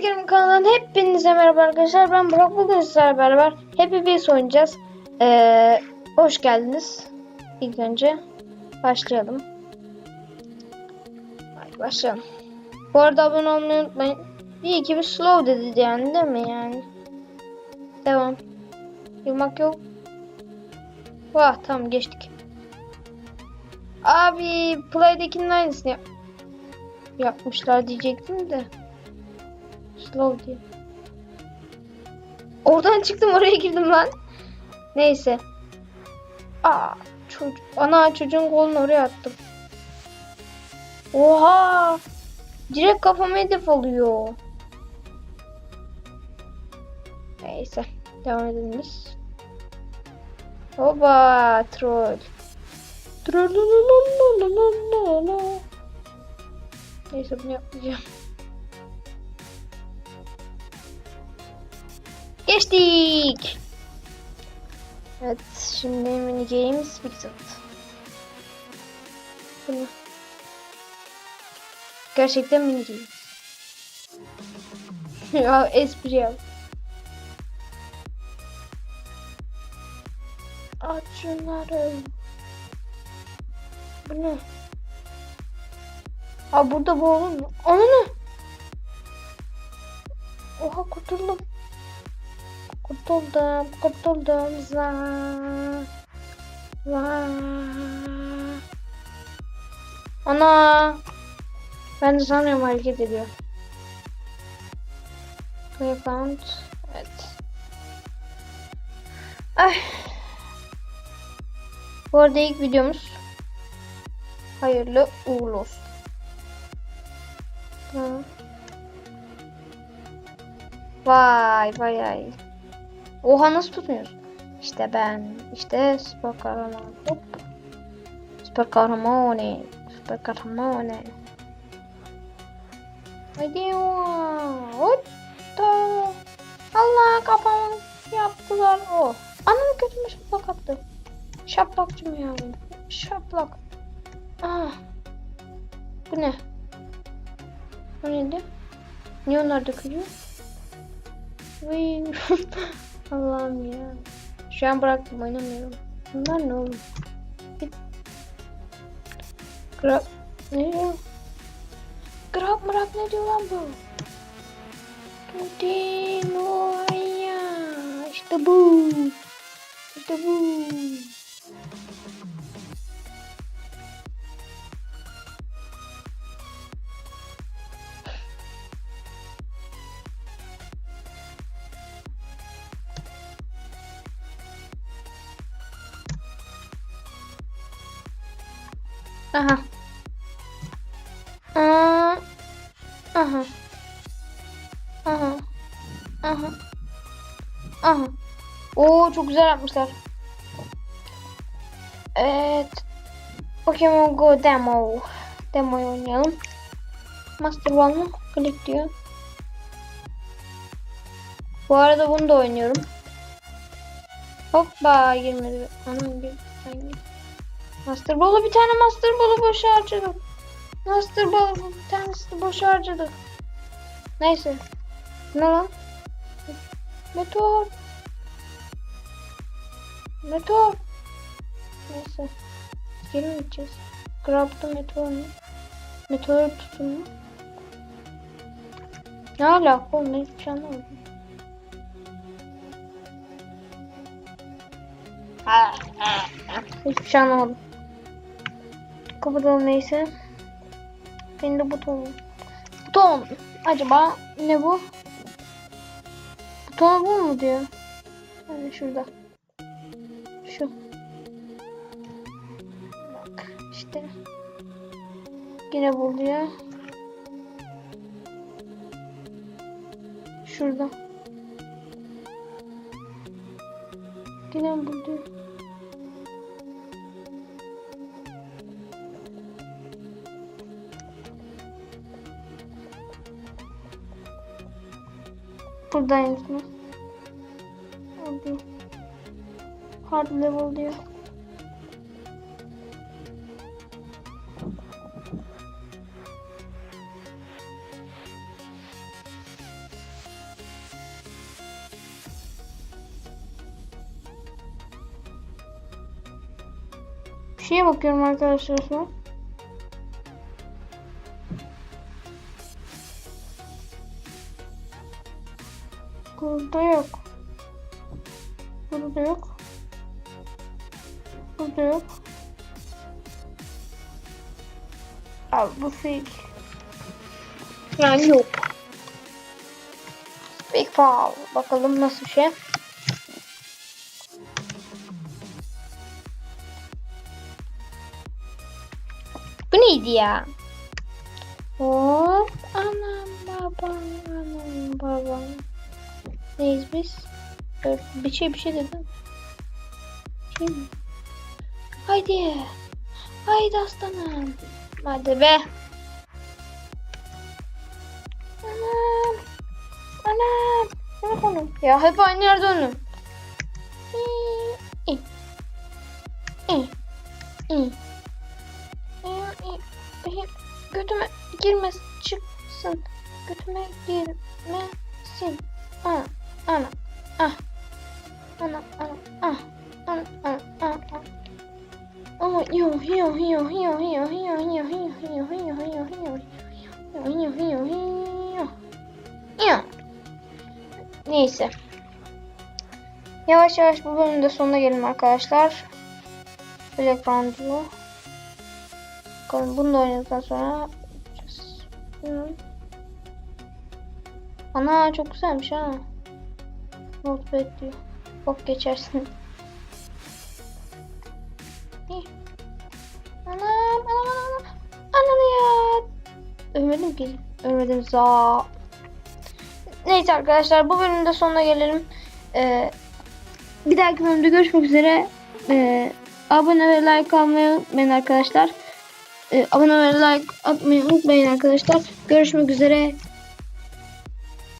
Eskirim kanalından hepinize merhaba arkadaşlar. Ben Burak bugün sizlerle beraber Happy Wheels oynayacağız. Ee, hoş geldiniz. İlk önce başlayalım. Hadi başlayalım. Bu arada abone olmayı unutmayın. İyi ki bir slow dedi yani değil mi yani? Devam. Yılmak yok. Vah tamam geçtik. Abi Play'dekinin aynısını yap yapmışlar diyecektim de. Slow diye. Oradan çıktım oraya girdim lan. Neyse. Aa, çocuk, ana çocuğun golünü oraya attım. Oha! Direkt kafama hedef alıyor. Neyse. Devam edelim biz. Hoba troll. Neyse bunu yapmayacağım. Geçtik. Evet şimdi mini games bitti. Bu ne? Gerçekten mini games. ya espri yap. Aç şunları. Bu ne? Aa burada bu olur mu? Ana ne? Oha kurtuldum. Kurtuldum, kurtuldum. Za. Za. Ana. Ben de sanıyorum hareket ediyor. Play account. Evet. Ay. Bu arada ilk videomuz. Hayırlı uğurlu olsun. Hı. Vay vay ay. Oha nasıl tutmuyorsun? İşte ben. işte süper kahraman. Hop. Süper kahraman. Süper kahraman. Hadi ya. Hop. Allah kafamı yaptılar. Oh. Anam kötüme şaplak attı. Şaplakçım ya. Şaplak. Ah. Bu ne? O neydi? Niye onlar dökülüyor? Vay. Allah'ım ya. Şu an bıraktım oynamıyorum. Bunlar ne? Git. Grab. Ne diyor? Grab mırak ne diyor lan bu? Gidin oraya. İşte bu. İşte bu. Aha. Aa. Aha. Aha. Aha. Aha. Oo çok güzel yapmışlar. Evet. Pokemon Go demo. Demo'yu oynayalım. Master One'u klik diyor. Bu arada bunu da oynuyorum. Hoppa girmedi. Anam bir hangi? Master Ball'u bir tane Master Ball'u boşa harcadım. Master Ball'u bir tanesini boşa harcadık. Neyse. Ne lan? Meteor. Meteor. Neyse. Geri mi gideceğiz? Grab'da meteor mu? Meteor tutun mu? Ne alaka oğlum? Ben şey anlamadım. Hiçbir şey anlamadım. Kapatalım neyse. De buton. Buton. Acaba ne bu? Buton bu mu diyor? Hani şurada. Şu. Bak işte. Yine bul diyor. Şurada. Yine bul Buradaymışsınız. Hadi. Hard level diyor. Bir şeye bakıyorum arkadaşlar şu an. Burada yok. Burada yok. Burada yok. Abi bu fake. Yani yok. Big Fall. Bakalım nasıl bir şey. Bu neydi ya? Hop. Anam babam anam babam. Neyiz biz? Bir şey bir şey dedim. Şey mi? Haydi. Haydi aslanım. Hadi be. Anam. Anam. Ne konu? Ya hep aynı yerde. İyi. Götüme girmez çıksın. Götüme girmesin. Ah. Ana. Ah. Ana. Ana. Ah. Ana. Ana. Ah. Ah. Oh, yo, yo, yo, yo, yo, yo, yo, yo, yo, yo, yo, yo, yo. Yo, yo, yo. Neyse. Yavaş yavaş bu bölümün de sonuna gelelim arkadaşlar. Black Round'u. Bakalım bunu da oynadıktan sonra. Ana çok güzelmiş ha. Notepad diyor. Bok geçersin. İyi. Anam anam anam. Anam ya. Ölmedim ki. Ölmedim za. Neyse arkadaşlar bu bölümün de sonuna gelelim. Ee, bir dahaki bölümde görüşmek üzere. Ee, abone ve like almayı unutmayın arkadaşlar. Ee, abone ve like atmayı unutmayın arkadaşlar. Görüşmek üzere.